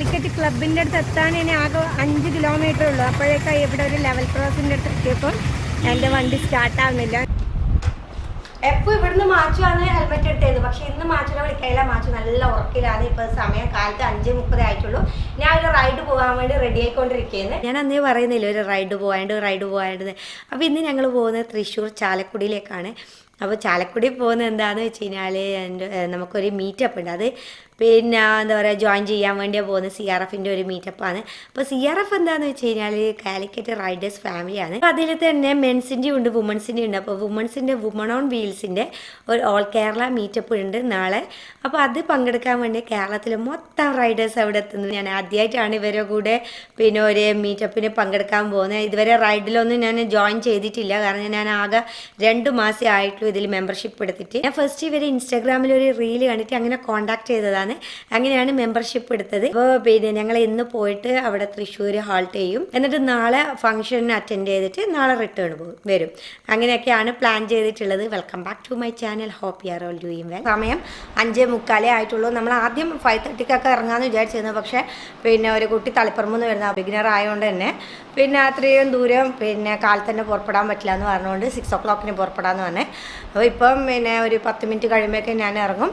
കാലിക്കറ്റ് ക്ലബിന്റെ അടുത്ത് എത്താൻ ഇനി ആകെ അഞ്ച് കിലോമീറ്റർ ഉള്ളൂ. അപ്പോഴേക്കാ ഇവിടെ ഒരു ലെവൽ ക്രോസിന്റെ അടുത്ത് എത്തിയപ്പോൾ എന്റെ വണ്ടി സ്റ്റാർട്ടാവുന്നില്ല എപ്പോൾ ഇവിടുന്ന് മാച്ചുവാണ് ഹെൽമെറ്റ് എടുത്തത് പക്ഷേ ഇന്ന് മാച്ചിനെ വിളിക്കാനില്ല. മാച്ചു നല്ല ഉറക്കിലാണ്. ഇപ്പോൾ സമയം കാലത്ത് അഞ്ച് മുപ്പത് ആയിട്ടുള്ളൂ. ഞാൻ ഒരു റൈഡ് പോകാൻ വേണ്ടി റെഡി ആയിക്കൊണ്ടിരിക്കുകയാണ് ഞാൻ അന്നേ പറയുന്നില്ല ഒരു റൈഡ് പോകാണ്ട് റൈഡ് പോകാണ്ട് അപ്പോൾ ഇന്ന് ഞങ്ങൾ പോകുന്നത് തൃശ്ശൂർ ചാലക്കുടിയിലേക്കാണ്. അപ്പോൾ ചാലക്കുടി പോകുന്നത് എന്താണെന്ന് വെച്ച് കഴിഞ്ഞാൽ എന്റെ നമുക്കൊരു മീറ്റപ്പ് ഉണ്ട്. അത് പിന്നെ എന്താ പറയുക ജോയിൻ ചെയ്യാൻ വേണ്ടിയാണ് പോകുന്ന. സി ആർ എഫിന്റെ ഒരു മീറ്റപ്പാണ് അപ്പോൾ സി ആർ എഫ് എന്താണെന്ന് വെച്ച് കഴിഞ്ഞാൽ കാലിക്കറ്റ് റൈഡേഴ്സ് ഫാമിലിയാണ് അപ്പോൾ അതിൽ തന്നെ മെൻസിന്റെ ഉണ്ട് വുമൺസിന്റെ ഉണ്ട്. അപ്പോൾ വുമൺസിന്റെ വുമൺ ഓൺ വീൽസിന്റെ ഒരു ഓൾ കേരള മീറ്റപ്പ് ഉണ്ട് നാളെ. അപ്പോൾ അത് പങ്കെടുക്കാൻ വേണ്ടി കേരളത്തിലെ മൊത്തം റൈഡേഴ്സ് അവിടെ എത്തുന്നത് ഞാൻ ആദ്യമായിട്ടാണ് ഇവരെ കൂടെ പിന്നെ ഒരു മീറ്റപ്പിന് പങ്കെടുക്കാൻ പോകുന്നത് ഇതുവരെ റൈഡിലൊന്നും ഞാൻ ജോയിൻ ചെയ്തിട്ടില്ല. കാരണം ഞാൻ ആകെ രണ്ട് മാസം ആയിട്ടുള്ളൂ ഇതിൽ മെമ്പർഷിപ്പ് എടുത്തിട്ട്. ഞാൻ ഫസ്റ്റ് ഇവരെ ഇൻസ്റ്റാഗ്രാമിൽ ഒരു റീൽ കണ്ടിട്ട് അങ്ങനെ കോൺടാക്ട് ചെയ്തതാണ്. അങ്ങനെയാണ് മെമ്പർഷിപ്പ് എടുത്തത്. അപ്പോൾ പിന്നെ ഞങ്ങൾ ഇന്ന് പോയിട്ട് അവിടെ തൃശ്ശൂർ ഹാൾട്ട് ചെയ്യും. എന്നിട്ട് നാളെ ഫംഗ്ഷൻ അറ്റൻഡ് ചെയ്തിട്ട് നാളെ റിട്ടേൺ പോകും വരും. അങ്ങനെയൊക്കെയാണ് പ്ലാൻ ചെയ്തിട്ടുള്ളത്. Welcome back to my channel hope you are all doing well സമയം അഞ്ച് മുക്കാലേ ആയിട്ടുള്ളൂ. നമ്മൾ ആദ്യം ഫൈവ് തേർട്ടിക്കൊക്കെ ഇറങ്ങാമെന്ന് വിചാരിച്ചിരുന്നു. പക്ഷേ പിന്നെ ഒരു കുട്ടി തളിപ്പറമ്പെന്ന് വരുന്ന ബിഗിനർ ആയതുകൊണ്ട് തന്നെ പിന്നെ അത്രയും ദൂരം പിന്നെ കാലത്ത് തന്നെ പുറപ്പെടാൻ പറ്റില്ല എന്ന് പറഞ്ഞുകൊണ്ട് സിക്സ് ഓ ക്ലോക്കിന് പുറപ്പെടാമെന്ന് പറഞ്ഞേ. അപ്പോൾ ഇപ്പം പിന്നെ ഒരു പത്ത് മിനിറ്റ് കഴിയുമ്പോഴേക്കും ഞാൻ ഇറങ്ങും.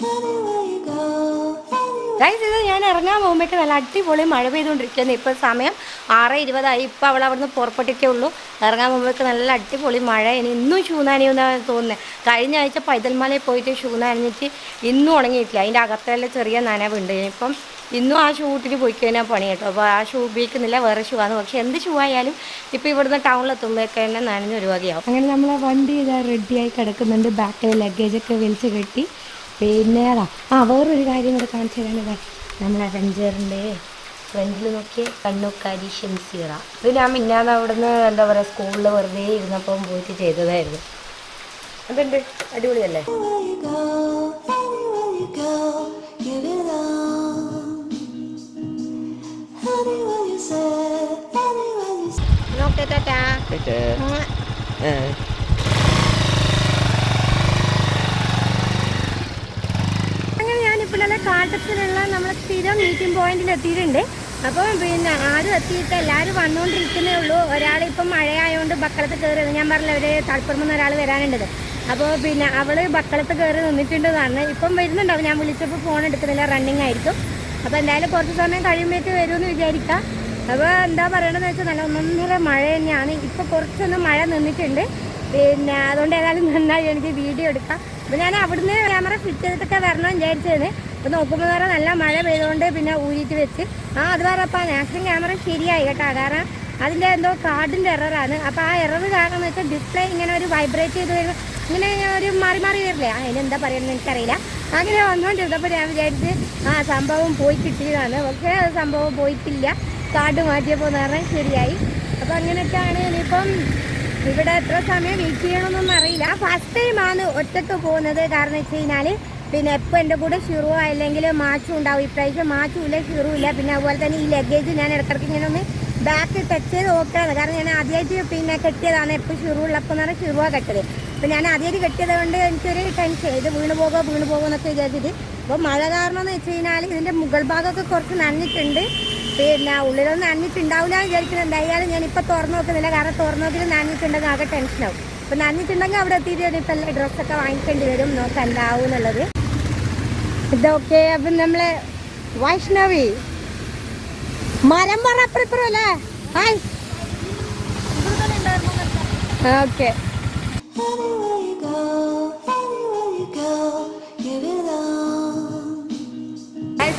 ഗൈസ് ഇത് ഞാൻ ഇറങ്ങാൻ പോകുമ്പോഴേക്ക് നല്ല അടിപൊളി മഴ പെയ്തുകൊണ്ടിരിക്കുന്നു ഇപ്പോൾ സമയം ആറ് ഇരുപതായി. ഇപ്പോൾ അവൾ അവിടുന്ന് പുറപ്പെട്ടിട്ടേ ഉള്ളൂ. ഇറങ്ങാൻ പോകുമ്പോഴേക്ക് നല്ല അടിപൊളി മഴ. ഇനി ഇന്നും ചൂന്നാനിയെന്നാണ് തോന്നുന്നത്. കഴിഞ്ഞ ആഴ്ച പൈതൽമലയിൽ പോയിട്ട് ഷൂ നനഞ്ഞിട്ട് ഇന്നും ഉണങ്ങിയിട്ടില്ല. അതിന്റെ അകത്തെല്ലാം ചെറിയ നനവുണ്ട്. ഇനിയിപ്പം ഇന്നും ആ ഷൂ ഇട്ടിട്ട് പോയി കഴിഞ്ഞാൽ പണി കേട്ടോ. അപ്പോൾ ആ ഷൂ ഉപയോഗിക്കുന്നില്ല. വേറെ ഷൂ ആണ്. പക്ഷേ എന്ത് ഷൂ ആയാലും ഇപ്പോൾ ഇവിടുന്ന് ടൗണിലെത്തുമ്പോഴൊക്കെ തന്നെ നനഞ്ഞ ഒരുവാകിയാവും അങ്ങനെ നമ്മളെ വണ്ടി ഇതാ റെഡിയായി കിടക്കുന്നുണ്ട്. ബാക്കിൽ ലഗേജൊക്കെ വലിച്ച് കെട്ടി. പിന്നെ അതാ ആ വേറൊരു കാര്യം കൂടെ കാണിച്ചു തരാനിതാ നമ്മളെ അവഞ്ചറിന്റെ ഫ്രണ്ടിൽ നോക്കിയ കണ്ണുക്കാരി ഷംസീറ. ഇത് ഞാൻ മിന്നാന്ന് അവിടുന്ന് എന്താ പറയുക സ്കൂളിൽ വെറുതെ ഇരുന്നപ്പം പോയിട്ട് ചെയ്തതായിരുന്നു. അതുണ്ട് അടിപൊളിയല്ലേ? നോക്കേ ടാറ്റാ അങ്ങനെ ഞാനിപ്പോൾ നമ്മൾ സ്ഥിരം മീറ്റിംഗ് പോയിന്റിൽ എത്തിയിട്ടുണ്ട്. അപ്പം പിന്നെ ആരും എത്തിയിട്ട് എല്ലാവരും വന്നുകൊണ്ടിരിക്കുന്നേ ഉള്ളൂ. ഒരാൾ ഇപ്പം മഴയായതുകൊണ്ട് ബക്കളത്ത് കയറി ഞാൻ പറഞ്ഞില്ല ഒരു തളിപ്പുറമെന്ന് ഒരാൾ വരാനുണ്ടത് അപ്പോൾ പിന്നെ അവൾ ബക്കളത്ത് കയറി നിന്നിട്ടുണ്ടെന്നാണ്. ഇപ്പം വരുന്നുണ്ടാവും. ഞാൻ വിളിച്ചപ്പോൾ ഫോൺ എടുക്കുന്നില്ല. റണ്ണിങ് ആയിരിക്കും. അപ്പോൾ എന്തായാലും കുറച്ച് സമയം കഴിയുമ്പോഴേക്ക് വരുമെന്ന് വിചാരിക്കാം. അപ്പോൾ എന്താ പറയണമെന്ന് വെച്ചാൽ നല്ല ഒന്നൊന്നര മഴ തന്നെയാണ്. ഇപ്പോൾ കുറച്ചൊന്ന് മഴ നിന്നിട്ടുണ്ട്. പിന്നെ അതുകൊണ്ട് ഏതായാലും നന്നായി എനിക്ക് വീഡിയോ എടുക്കാം. അപ്പോൾ ഞാൻ അവിടുന്ന് ക്യാമറ ഫിറ്റ് ചെയ്തിട്ടൊക്കെ വരണം വിചാരിച്ചത് അപ്പോൾ നോക്കുമ്പോൾ നേരം നല്ല മഴ പെയ്തുകൊണ്ട് പിന്നെ ഊരിയിട്ട് വെച്ച്. ആ അത് പറഞ്ഞപ്പോൾ നാഷണൽ ക്യാമറ ശരിയായി കേട്ടോ. കാരണം അതിന്റെ എന്തോ കാർഡിന്റെ എററാണ്. അപ്പോൾ ആ എറർ കാരണം വെച്ചാൽ ഡിസ്പ്ലേ ഇങ്ങനെ ഒരു വൈബ്രേറ്റ് ചെയ്ത് വരുമ്പോൾ ഇങ്ങനെ ഒരു മാറി മാറി വരില്ലേ? ആ അതിനെന്താ പറയുന്നത് എനിക്കറിയില്ല. അങ്ങനെ വന്നുകൊണ്ടിരുന്നപ്പോൾ ഞാൻ വിചാരിച്ച് ആ സംഭവം പോയി കിട്ടിയതാണ്. പക്ഷേ സംഭവം പോയിട്ടില്ല. കാർഡ് മാറ്റിയപ്പോൾ നേരം ശരിയായി. അപ്പോൾ അങ്ങനെയൊക്കെയാണ് ഇനിയിപ്പം ഇവിടെ എത്ര സമയം വെയിറ്റ് ചെയ്യണമെന്നൊന്നും അറിയില്ല. ഫസ്റ്റ് ടൈമാണ് ഒറ്റയ്ക്ക് പോകുന്നത്. കാരണം വെച്ച് കഴിഞ്ഞാൽ പിന്നെ എപ്പോൾ എന്റെ കൂടെ ഷിറു അല്ലെങ്കിൽ മാച്ചും ഉണ്ടാവും. ഇപ്രാവശ്യം മാച്ചും ഇല്ല ഷിറു ഇല്ല. പിന്നെ അതുപോലെ തന്നെ ഈ ലഗേജ് ഞാൻ ഇടയ്ക്കിടയ്ക്ക് ഇങ്ങനെ ഒന്ന് ബാക്ക് ടച്ച് ചെയ്ത് നോക്കുകയാണ് കാരണം ഞാൻ ആദ്യമായിട്ട് പിന്നെ കെട്ടിയതാണ്. എപ്പോൾ ഷിറു ഉള്ളപ്പോൾ എന്ന് പറഞ്ഞാൽ ഷിറുവാ കെട്ടത് അപ്പം ഞാൻ ആദ്യമായിട്ട് കെട്ടിയത് കൊണ്ട് എനിക്കൊരു ടെൻഷൻ ഇത് വീണ് പോകുമോ വീണ് പോകുമോ എന്നൊക്കെ വിചാരിച്ചിട്ട്. അപ്പോൾ മഴ കാരണം എന്ന് വെച്ച് കഴിഞ്ഞാൽ ഇതിന്റെ മുകൾ ഭാഗമൊക്കെ കുറച്ച് നനഞ്ഞിട്ടുണ്ട്. പിന്നെ ഉള്ളിലൊന്നും നനഞ്ഞിട്ടുണ്ടാവില്ല വിചാരിക്കുന്നത് എന്തായാലും ഞാൻ ഇപ്പോൾ തുറന്നു നോക്കുന്നില്ല. കാരണം തുറന്നു നോക്കിയിട്ട് നനഞ്ഞിട്ടുണ്ടെങ്കിൽ ആകെ ടെൻഷനാവും അപ്പം നനഞ്ഞിട്ടുണ്ടെങ്കിൽ അവിടെ എത്തിയിട്ട് ഇപ്പം ഡ്രസ്സൊക്കെ വാങ്ങിക്കേണ്ടി വരും. നോക്കാം എന്താവും എന്നുള്ളത്. ഇതൊക്കെ അപ്പം നമ്മളെ വൈഷ്ണവി. മരം പറ അപ്പുറം അല്ലേ? ഹായ്. ഓക്കെ.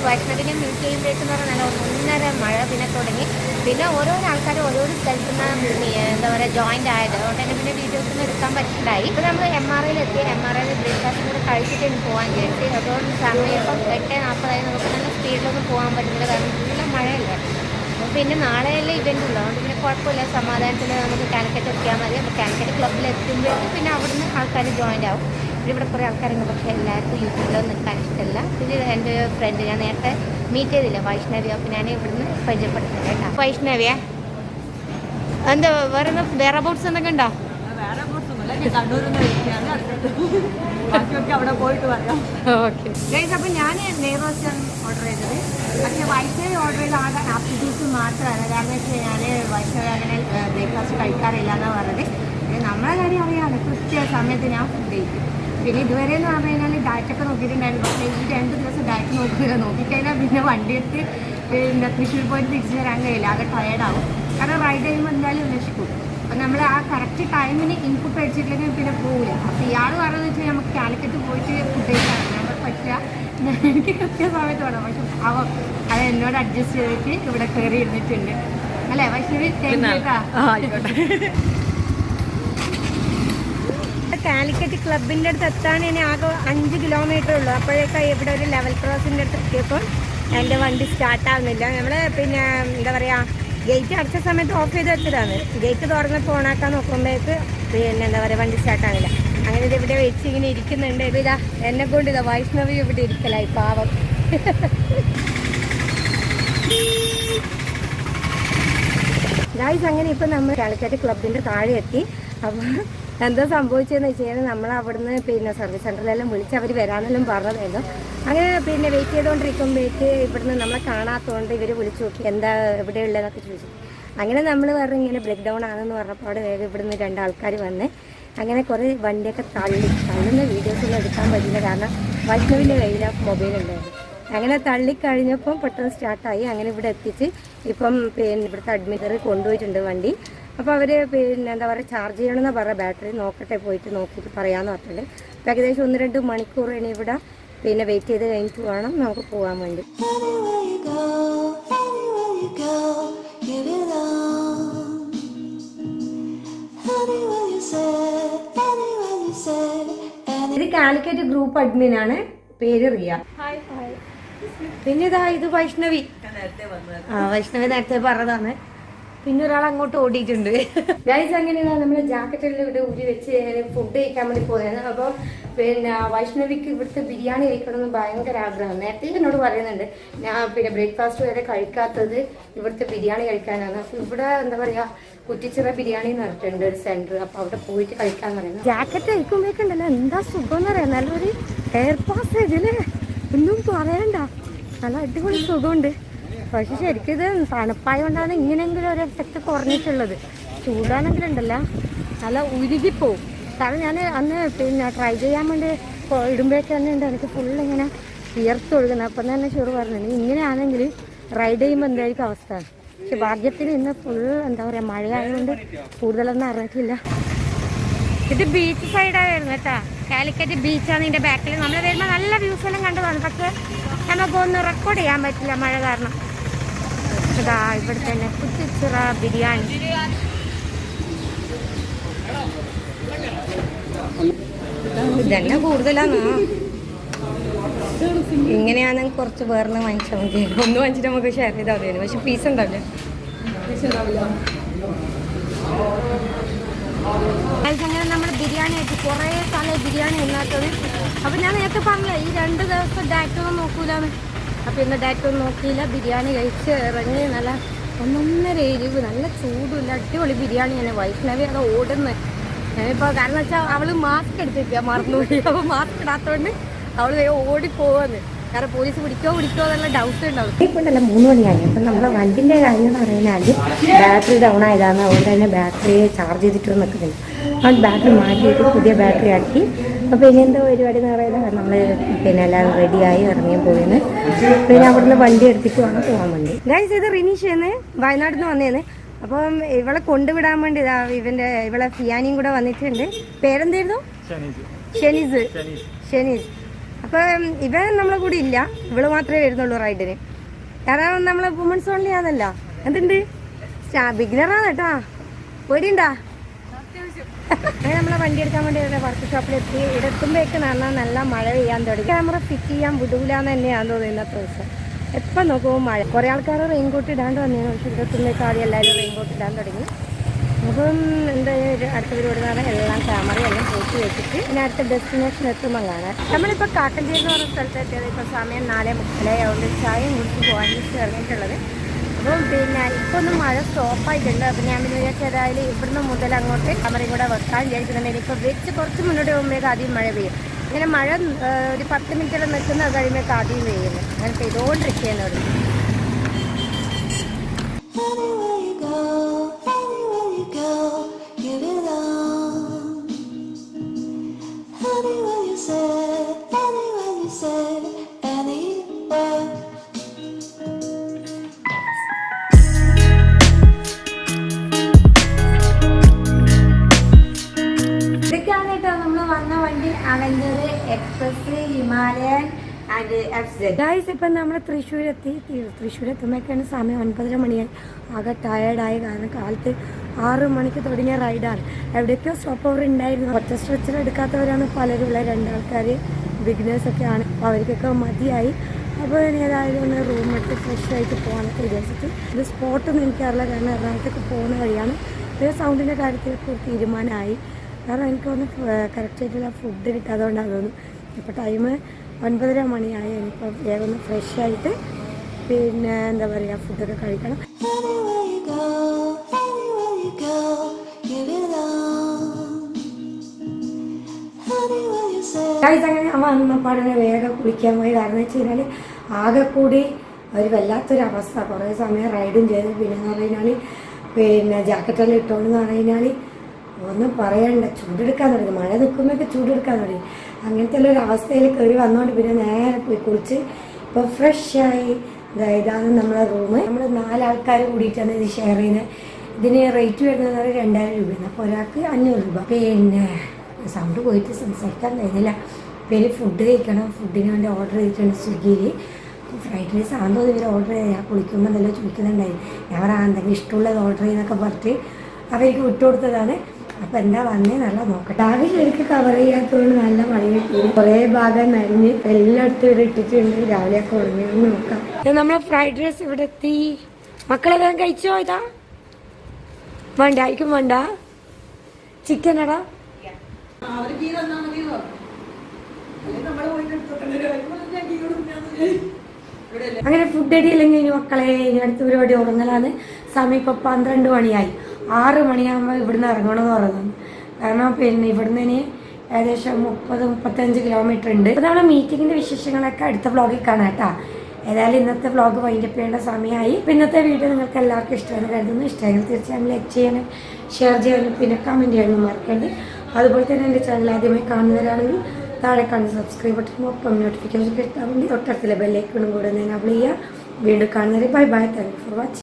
വൈഷ്ണവിനെ മീറ്റ് ചെയ്യുമ്പോഴേക്കെന്ന് പറഞ്ഞാൽ ഒന്നര മഴ പിന്നെ തുടങ്ങി. പിന്നെ ഓരോരോ ആൾക്കാർ ഓരോരോ സ്ഥലത്തു നിന്ന് എന്താ പറയുക ജോയിന്റ് ആയത്. അതുകൊണ്ട് തന്നെ പിന്നെ വീഡിയോസ് ഒന്നും എടുക്കാൻ പറ്റില്ലായി. ഇപ്പോൾ നമ്മൾ എം ആർ ഐയിൽ എത്തി. എം ആർ ഐയിൽ ബ്രേക്ക്ഫാസ്റ്റ് കൂടെ കഴിച്ചിട്ട് ഇനി പോകാൻ വിചാരിച്ചു അതുകൊണ്ട് സമയം ഇപ്പം എട്ട് നാൽപ്പതായി നമുക്ക് നല്ല സ്പീഡിലൊന്നും പോകാൻ പറ്റുന്നില്ല. കാരണം നല്ല മഴയല്ലേ. പിന്നെ നാളെയല്ലേ ഇവന്റ് ഉള്ളൂ. അതുകൊണ്ട് പിന്നെ കുഴപ്പമില്ല. സമാധാനത്തിൽ നമുക്ക് കാലിക്കറ്റ് എത്തിയാൽ മതി. അപ്പോൾ കാലിക്കറ്റ് ക്ലബ്ബിൽ എത്തുമ്പോഴേക്കും പിന്നെ അവിടുന്ന് ആൾക്കാർ ജോയിന്റ് ആവും. ഇവിടെ കുറേ ആൾക്കാരുണ്ട് പക്ഷേ എല്ലാവർക്കും യൂട്യൂബിലൊന്നും നിൽക്കാൻ ഇഷ്ടമല്ല. പിന്നെ എന്റെ ഫ്രണ്ട് ഞാൻ നേരത്തെ മീറ്റ് ചെയ്തില്ല വൈഷ്ണവി അപ്പോൾ ഞാൻ ഇവിടുന്ന് പരിചയപ്പെടുത്തുന്നത് കേട്ടോ. വൈഷ്ണവിയെ? എന്താ വേറെ വേറെ ബോട്ട്സ് എന്തൊക്കെ ഉണ്ടോ? ഓക്കെ അപ്പം ഞാൻ നെയ്റോസ്റ്റാണ് ഓർഡർ ചെയ്തത്. പക്ഷേ വൈഷ്ണവി ഓർഡർ ചെയ്ത ആകെ ആപ്റ്റിറ്റ്യൂഡ്സ് മാത്രമാണ്. കാരണം വെച്ച് ഞാൻ വൈഷ്ണവി അങ്ങനെ ബ്രേക്ക്ഫാസ്റ്റ് കഴിക്കാറില്ല എന്നാണ് പറഞ്ഞത്. നമ്മളെ കാര്യം അറിയാമല്ലോ കൃത്യ സമയത്ത് ഞാൻ ഫുഡ് കഴിക്കും. പിന്നെ ഇതുവരെ എന്ന് പറഞ്ഞു കഴിഞ്ഞാൽ ഡയറ്റൊക്കെ നോക്കിയിട്ടുണ്ടായിരുന്നു. പക്ഷേ ഈ രണ്ട് ദിവസം ഡാറ്റ നോക്കില്ല നോക്കിക്കഴിഞ്ഞാൽ പിന്നെ വണ്ടി എടുത്ത് പിന്നെ തൃശ്ശൂർ പോയിട്ട് തിരിച്ചു വരാൻ കഴിയില്ല. ആകെ ടയേർഡാവും കാരണം റൈഡ് ചെയ്യുമ്പോൾ എന്തായാലും വിശക്കും അപ്പം നമ്മൾ ആ കറക്റ്റ് ടൈമിന് ഇൻപുട്ട് അടിച്ചിട്ടില്ലെങ്കിൽ പിന്നെ പോകില്ല അപ്പോൾ ഇയാൾ പറയുന്നത് വെച്ചാൽ നമുക്ക് കാലിക്കറ്റ് പോയിട്ട് ഫുഡ് കഴിക്കാൻ നമ്മൾ പറ്റില്ല. ഞാൻ- എനിക്ക് കൃത്യസമയത്ത് വേണം. പക്ഷെ അവ അത് എന്നോട് അഡ്ജസ്റ്റ് ചെയ്തിട്ട് ഇവിടെ കയറി ഇരുന്നിട്ടുണ്ട്. അല്ലേ പക്ഷേ ആയിക്കോട്ടെ. കാലിക്കറ്റ് ക്ലബിന്റെ അടുത്ത് എത്താൻ ആകെ അഞ്ച് കിലോമീറ്റർ ഉള്ളൂ. അപ്പോഴേക്കാണ് ഇവിടെ ഒരു ലെവൽ ക്രോസിന്റെ അടുത്ത് എത്തിയപ്പോൾ എന്റെ വണ്ടി സ്റ്റാർട്ട് ആവുന്നില്ല. നമ്മൾ പിന്നെ എന്താ പറയുക ഗേറ്റ് അടച്ച സമയത്ത് ഓഫ് ചെയ്ത് വെച്ചതാണ്. ഗേറ്റ് തുറന്നപ്പോൾ ഓണാക്കാൻ നോക്കുമ്പോഴേക്ക് പിന്നെ എന്താ പറയുക വണ്ടി സ്റ്റാർട്ട് ആവില്ല അങ്ങനെ ഇത് ഇവിടെ വെച്ച് ഇങ്ങനെ ഇരിക്കുന്നുണ്ട്. ഇതാ എന്നെ കൊണ്ട് ഇതാ വൈഷ്ണവി ഇവിടെ ഇരിക്കലായി പാവം. ഗായ്സ് അങ്ങനെ ഇപ്പം നമ്മൾ കാലിക്കറ്റ് ക്ലബിന്റെ താഴെ എത്തി. അപ്പം എന്താ സംഭവിച്ചതെന്ന് വെച്ച് കഴിഞ്ഞാൽ നമ്മൾ അവിടുന്ന് പിന്നെ സർവീസ് സെന്ററിലെല്ലാം വിളിച്ച് അവർ വരാനെല്ലാം പറഞ്ഞതായിരുന്നു അങ്ങനെ പിന്നെ വെയിറ്റ് ചെയ്തുകൊണ്ടിരിക്കുമ്പോഴേക്ക് ഇവിടുന്ന് നമ്മളെ കാണാത്തതുകൊണ്ട് ഇവർ വിളിച്ചു നോക്കി എന്താ എവിടെ എവിടെയുള്ളതെന്നൊക്കെ ചോദിച്ചു. അങ്ങനെ നമ്മൾ പറഞ്ഞു ഇങ്ങനെ ബ്രേക്ക് ഡൗൺ ആണെന്ന് പറഞ്ഞപ്പോൾ അവിടെ വേഗം ഇവിടുന്ന് രണ്ടാൾക്കാർ വന്ന് അങ്ങനെ കുറേ വണ്ടിയൊക്കെ തള്ളി തള്ളുന്ന വീഡിയോസൊന്നും എടുക്കാൻ പറ്റില്ല കാരണം വൈഷ്ണവിന്റെ കയ്യിൽ മൊബൈൽ ഉണ്ടായിരുന്നു. അങ്ങനെ തള്ളിക്കഴിഞ്ഞപ്പം പെട്ടെന്ന് സ്റ്റാർട്ടായി അങ്ങനെ ഇവിടെ എത്തിച്ച് ഇപ്പം പിന്നെ ഇവിടുത്തെ അഡ്മിറ്റർ കൊണ്ടുപോയിട്ടുണ്ട് വണ്ടി. അപ്പോൾ അവർ പിന്നെ എന്താ പറയുക ചാർജ് ചെയ്യണമെന്ന് പറയാം ബാറ്ററി നോക്കട്ടെ പോയിട്ട് നോക്കിയിട്ട് പറയാമെന്ന് പറഞ്ഞിട്ടുണ്ട്. അപ്പോൾ ഏകദേശം ഒന്ന് രണ്ട് മണിക്കൂർ ഇനി ഇവിടെ പിന്നെ വെയിറ്റ് ചെയ്ത് കഴിഞ്ഞിട്ട് വേണം നമുക്ക് പോകാൻ വേണ്ടി. ഇത് കാലിക്കറ്റ് ഗ്രൂപ്പ് അഡ്മിൻ ആണ്. പേര് റിയ. പിന്നെ ഇതാ ഇത് വൈഷ്ണവി. ആ വൈഷ്ണവി നേരത്തെ പറഞ്ഞതാണ്. പിന്നെ ഒരാൾ അങ്ങോട്ട് ഓടിയിട്ടുണ്ട്. ഗൈസ് അങ്ങനെയാണ് നമ്മുടെ ജാക്കറ്റെല്ലാം ഇവിടെ ഊരി വെച്ച് ഫുഡ് കഴിക്കാൻ വേണ്ടി പോയത് അപ്പോൾ പിന്നെ വൈഷ്ണവിക്ക് ഇവിടുത്തെ ബിരിയാണി കഴിക്കണമെന്ന് ഭയങ്കര ആഗ്രഹമാണ് നേരത്തെ എന്നോട് പറയുന്നുണ്ട് ഞാൻ പിന്നെ ബ്രേക്ക്ഫാസ്റ്റ് വരെ കഴിക്കാത്തത് ഇവിടുത്തെ ബിരിയാണി കഴിക്കാനാണ്. അപ്പോൾ ഇവിടെ എന്താ പറയുക കുറ്റിച്ചിറ ബിരിയാണി എന്ന് പറഞ്ഞിട്ടുണ്ട് ഒരു സെന്റർ അപ്പോൾ അവിടെ പോയിട്ട് കഴിക്കാൻ പറയുന്നത് ജാക്കറ്റ് കഴിക്കുമ്പോഴേക്കുണ്ടല്ലോ എന്താ സുഖം എന്ന് പറയാം നല്ലൊരു എയർ പാസ് ഇതിൽ ഒന്നും പറയണ്ട. നല്ല അടിപൊളി സുഖമുണ്ട്. പക്ഷെ ശരിക്കും ഇത് തണുപ്പായതുകൊണ്ടാണ് ഇങ്ങനെയെങ്കിലും ഒരു എഫക്റ്റ് കുറഞ്ഞിട്ടുള്ളത്. ചൂടാണെങ്കിലും ഉണ്ടല്ല നല്ല ഉരുകിപ്പോവും. കാരണം ഞാൻ അന്ന് പിന്നെ ട്രൈ ചെയ്യാൻ വേണ്ടി ഇടുമ്പോഴേക്ക് തന്നെ ഉണ്ട് എനിക്ക് ഫുൾ ഇങ്ങനെ വിയർത്തൊഴുകുന്നത് അപ്പം തന്നെ ഷുറ് പറഞ്ഞിട്ടുണ്ട് ഇങ്ങനെയാണെങ്കിൽ റൈഡ് ചെയ്യുമ്പോൾ എന്തായിരിക്കും അവസ്ഥ? പക്ഷെ ഭാഗ്യത്തിന് ഇന്ന് ഫുൾ എന്താ പറയുക മഴയായതുകൊണ്ട് കൂടുതലൊന്നും അറിഞ്ഞിട്ടില്ല. ഇത് ബീച്ച് സൈഡായിരുന്നു കേട്ടാ. കാലിക്കറ്റ് ബീച്ചാണ് ഇതിന്റെ ബാക്കിൽ നമ്മൾ വരുമ്പോൾ നല്ല വ്യൂസ് എല്ലാം കണ്ടതാണ്. പക്ഷെ നമുക്കൊന്നും റെക്കോർഡ് ചെയ്യാൻ പറ്റില്ല മഴ കാരണം. ഇതാ ഇവിടെ തന്നെ കുറ്റിച്ചിറ ബിരിയാണി. ഇതന്നെ കൂടുതലാണ് ഇങ്ങനെയാണ് കുറച്ച് വേറെ വാങ്ങിച്ചാൽ മതി. ഒന്ന് വാങ്ങിച്ചിട്ട് നമുക്ക് ഷെയർ ചെയ്താൽ മതിയായിരുന്നു പക്ഷെ പീസ് ഉണ്ടാവില്ല. അങ്ങനെ നമ്മൾ ബിരിയാണി ആയിട്ട് കുറേ കാലം ബിരിയാണി ഉണ്ടാക്കുന്നത് അപ്പം ഞാൻ നേരത്തെ പറഞ്ഞില്ല ഈ രണ്ട് ദിവസം ഡയറ്റൊന്നും നോക്കൂലെന്ന്. അപ്പം ഇന്ന് ഡയറ്റ് ഒന്നും നോക്കിയില്ല. ബിരിയാണി കഴിച്ച് ഇറങ്ങി നല്ല ഒന്നൊന്നര എരിവ് നല്ല ചൂടില്ല അടിപൊളി ബിരിയാണി തന്നെ. വൈഷ്ണവി അത് ഓടുന്നത് ഇപ്പോൾ കാരണം വെച്ചാൽ അവൾ മാസ്ക് എടുത്തിരിക്കുക മറന്നുപോയി. അപ്പോൾ മാസ്ക് ഇടാത്തതുകൊണ്ട് അവൾ ഓടി ഓടിപ്പോവാന്ന് കാരണം പോലീസ് പിടിക്കോ പിടിക്കോ എന്നുള്ള ഡൗട്ട് ഉണ്ടാവും. ഇപ്പോൾ ഉണ്ടല്ലോ മൂന്ന് മണിയായി അപ്പം നമ്മുടെ വണ്ടിന്റെ കാര്യം എന്ന് പറയുന്നത് ബാറ്ററി ഡൗൺ ആയതാണ്. അതുകൊണ്ട് തന്നെ ബാറ്ററി ചാർജ് ചെയ്തിട്ട് നിൽക്കുന്നില്ല. അതുകൊണ്ട് ബാറ്ററി മാറ്റിയിട്ട് പുതിയ ബാറ്ററി ആക്കി. അപ്പോൾ ഇനി എന്താ പരിപാടി എന്ന് പറയുന്നത് നമ്മൾ പിന്നെ എല്ലാവരും റെഡിയായി ഇറങ്ങി പോയിന്ന്. പിന്നെ അവിടുന്ന് വണ്ടി എടുത്തിട്ട് വേണം പോകാൻ വേണ്ടി. ഗൈസ് ഇത് റിനീഷ് വയനാട്ടിൽ നിന്ന് വന്നേന്ന്. അപ്പം ഇവളെ കൊണ്ടുവിടാൻ വേണ്ടി ഇതാ ഇവന്റെ ഇവളെ ഫിയാനിയും കൂടെ വന്നിട്ടുണ്ട്. പേരെന്തായിരുന്നു? ഷെനീസ്. ഷെനീസ്. അപ്പം ഇവൻ നമ്മളെ കൂടെ ഇല്ല. ഇവൾ മാത്രമേ വരുന്നുള്ളൂ റൈഡിന്. കാരണം നമ്മളെ വുമൻസ് ഓൺലി ആണല്ല. എന്തുണ്ട്? ബിഗിനറാണ് കേട്ടോ. പേടിയുണ്ടാ? അങ്ങനെ നമ്മളെ വണ്ടി എടുക്കാൻ വേണ്ടി വർക്ക് ഷോപ്പിലെത്തി എത്തി. എത്തുമ്പോഴേക്ക് നന്നാ നല്ല മഴ പെയ്യാൻ തുടങ്ങി. ക്യാമറ ഫിറ്റ് ചെയ്യാൻ വിടൂലെന്ന് തന്നെയാണെന്ന് തോന്നുന്നു ഇന്നത്തെ ദിവസം. എപ്പം നോക്കുമ്പോൾ മഴ. കുറേ ആൾക്കാർ റെയിൻകോട്ട് ഇടാണ്ട് വന്നതിന് പക്ഷേ ഇവിടെ എത്തുമ്പോഴേക്ക് ആദ്യം എല്ലാവരും റെയിൻകോട്ട് ഇടാൻ തുടങ്ങി. അപ്പം എന്താ അടുത്ത പരിപാടി എന്ന് പറഞ്ഞാൽ എല്ലാം ക്യാമറ എല്ലാം പോയിട്ട് വെച്ചിട്ട് ഇനി അടുത്ത ഡെസ്റ്റിനേഷൻ എത്തുമ്പോൾ കാണാൻ നമ്മളിപ്പോൾ കാക്കഞ്ചേരി എന്ന് പറഞ്ഞ സ്ഥലത്ത് എത്തിയത് ഇപ്പോൾ സമയം നാലേ മുക്കാലേ അതുകൊണ്ട് ചായയും കുടിച്ച് പോകാൻ ഇറങ്ങിയിട്ടുള്ളത്. അപ്പം പിന്നെ ഇപ്പോൾ ഒന്ന് മഴ സ്റ്റോപ്പായിട്ടുണ്ട് അപ്പം ഞാൻ പിന്നെ വിചാരിച്ചു ഏതായാലും ഇവിടുന്ന് മുതൽ അങ്ങോട്ട് ക്യാമറയും കൂടെ വെക്കാൻ വിചാരിക്കുന്നുണ്ടെങ്കിൽ ഇപ്പോൾ വെച്ച് കുറച്ച് മുന്നോട്ട് പോകുമ്പോഴേക്ക് ആദ്യം മഴ പെയ്യും. ഇങ്ങനെ മഴ ഒരു പത്ത് മിനിറ്റെല്ലാം നിൽക്കുന്ന കഴിയുമ്പോൾ ആദ്യം പെയ്യുന്നു അങ്ങനെ പെയ്തുകൊണ്ടിരിക്കുകയാണ് അവിടെ. നമ്മൾ ഇപ്പം നമ്മൾ തൃശ്ശൂർ എത്തി തൃശ്ശൂർ എത്തുമ്പോഴേക്കാണ് സമയം ഒൻപതര മണിയായി. ആകെ ടയേർഡായി കാരണം കാലത്ത് ആറ് മണിക്ക് തുടങ്ങിയ റൈഡാണ് എവിടെയൊക്കെയോ സ്റ്റോപ്പ് ഓവർ ഉണ്ടായിരുന്നു. ഒറ്റ സ്ട്രെച്ചർ എടുക്കാത്തവരാണ് പലരും ഉള്ള രണ്ടാൾക്കാർ ബിഗിനേഴ്സ് ഒക്കെ ആണ് അപ്പോൾ അവർക്കൊക്കെ മതിയായി. അപ്പോൾ ഇനി ഏതായാലും ഒന്ന് റൂം എടുത്ത് ഫ്രഷ് ആയിട്ട് പോകാനൊക്കെ വിചാരിച്ചിട്ട്. ഇത് സ്പോട്ടൊന്നും എനിക്കറിയില്ല. കാരണം എറണാകുളത്തേക്ക് പോകുന്ന വഴിയാണ്. ഇത് സൗണ്ടിന്റെ കാര്യത്തിൽ തീരുമാനമായി. കാരണം എനിക്ക് ഒന്ന് കറക്റ്റായിട്ടുള്ള ഫുഡ് കിട്ടാത്തതുകൊണ്ടാണ് തോന്നുന്നു ഇപ്പോൾ ടൈം ഒൻപതര മണിയായി. എനിക്കിപ്പോൾ വേഗം ഒന്ന് ഫ്രഷ് ആയിട്ട് പിന്നെ എന്താ പറയുക ഫുഡൊക്കെ കഴിക്കണം. അങ്ങനെ അമ്മ വന്നപ്പാടിനെ വേഗം കുളിക്കാൻ പോയി. കാരണം വെച്ച് കഴിഞ്ഞാൽ ആകെ കൂടി ഒരു വല്ലാത്തൊരു അവസ്ഥ. കുറേ സമയം റൈഡും ചെയ്തു. പിന്നെ എന്ന് പറഞ്ഞു കഴിഞ്ഞാൽ പിന്നെ ജാക്കറ്റെല്ലാം ഇട്ടോണ്ടെന്ന് പറഞ്ഞാൽ ഒന്നും പറയണ്ട. ചൂടെടുക്കാൻ തുടങ്ങി. മഴ നിൽക്കുമ്പോഴൊക്കെ ചൂടെടുക്കാൻ തുടങ്ങി. അങ്ങനത്തെ ഒരു അവസ്ഥയിൽ കയറി വന്നുകൊണ്ട് പിന്നെ നേരെ പോയി കുളിച്ച് ഇപ്പോൾ ഫ്രഷായി ഇതാണ് നമ്മളെ റൂം നമ്മൾ നാലാൾക്കാർ കൂടിയിട്ടാണ് ഇത് ഷെയർ ചെയ്യുന്നത് ഇതിന് റേറ്റ് വരുന്നത് രണ്ടായിരം രൂപയാണ്. അപ്പോൾ ഒരാൾക്ക് അഞ്ഞൂറ് രൂപ. പിന്നെ സൗണ്ട് പോയിട്ട് സംസാരിക്കാൻ കഴിഞ്ഞില്ല പേര് ഫുഡ് കഴിക്കണം. ഫുഡിന് വേണ്ടി ഓർഡർ ചെയ്തിട്ടുണ്ട് സ്വിഗ്ഗിയിൽ. ഫ്രൈഡ് റൈസ് ആണെന്ന് ഇവർ ഓർഡർ ചെയ്ത് ഞാൻ കുളിക്കുമ്പോൾ എന്തെല്ലാം ചോദിക്കുന്നുണ്ടായിരുന്നു. ഞാൻ പറയാം എന്തെങ്കിലും ഇഷ്ടമുള്ളത് ഓർഡർ ചെയ്യുന്നൊക്കെ പറഞ്ഞിട്ട് അവർക്ക് വിട്ടുകൊടുത്തതാണ്. അപ്പോൾ എന്താ വന്നേ നല്ല നോക്കട്ടെ. ആകെ ശരിക്കും കവർ ചെയ്യാത്തതുകൊണ്ട് നല്ല മഴ കിട്ടി കുറേ ഭാഗം നനഞ്ഞ് എല്ലായിടത്തും ഇവിടെ ഇട്ടിട്ടുണ്ട്. രാവിലെയൊക്കെ ഉറങ്ങിയൊന്ന് നോക്കാം. നമ്മളെ ഫ്രൈഡ് റൈസ് ഇവിടെ എത്തി. മക്കളെല്ലാം കഴിച്ചോ ഇതാ? വേണ്ട ആയിരിക്കും വേണ്ട. ചിക്കൻ അടാ അങ്ങനെ ഫുഡ് അടിയില്ലെങ്കിൽ മക്കളെ ഇനി അടുത്ത പരിപാടി ഉറങ്ങലാണ്. സമയം ഇപ്പൊ പന്ത്രണ്ട് മണിയായി. ആറ് മണിയാകുമ്പോൾ ഇവിടുന്ന് ഇറങ്ങണമെന്ന് പറഞ്ഞു. കാരണം പിന്നെ ഇവിടുന്ന് ഇനി ഏകദേശം മുപ്പത് മുപ്പത്തഞ്ച് കിലോമീറ്റർ ഉണ്ട്. അപ്പോൾ നമ്മളെ മീറ്റിങ്ങിന്റെ വിശേഷങ്ങളൊക്കെ അടുത്ത വ്ളോഗിൽ കാണാം കേട്ടോ. ഏതായാലും ഇന്നത്തെ വ്ളോഗ് വൈൻഡപ്പ് സമയമായി. ഇന്നത്തെ വീഡിയോ നിങ്ങൾക്ക് എല്ലാവർക്കും ഇഷ്ടമാണ് കരുതുന്നു. ഇഷ്ടമെങ്കിൽ തീർച്ചയായും ലൈക്ക് ചെയ്യാനും ഷെയർ ചെയ്യാനും പിന്നെ കമന്റ് ചെയ്യാനും മറക്കരുത്. അതുപോലെ തന്നെ എന്റെ ചാനൽ ആദ്യമായി കാണുന്നവരാണെങ്കിൽ താഴെ കാണുന്ന സബ്സ്ക്രൈബ് ബട്ടൺ ഒപ്പം നോട്ടിഫിക്കേഷൻ കിട്ടാൻ വേണ്ടി തൊട്ടടുത്തുള്ള ബെല്ലൈക്കണും കൂടെ അപ്ലൈ ചെയ്യുക. വീണ്ടും കാണുന്നവരെ bye bye thank for watching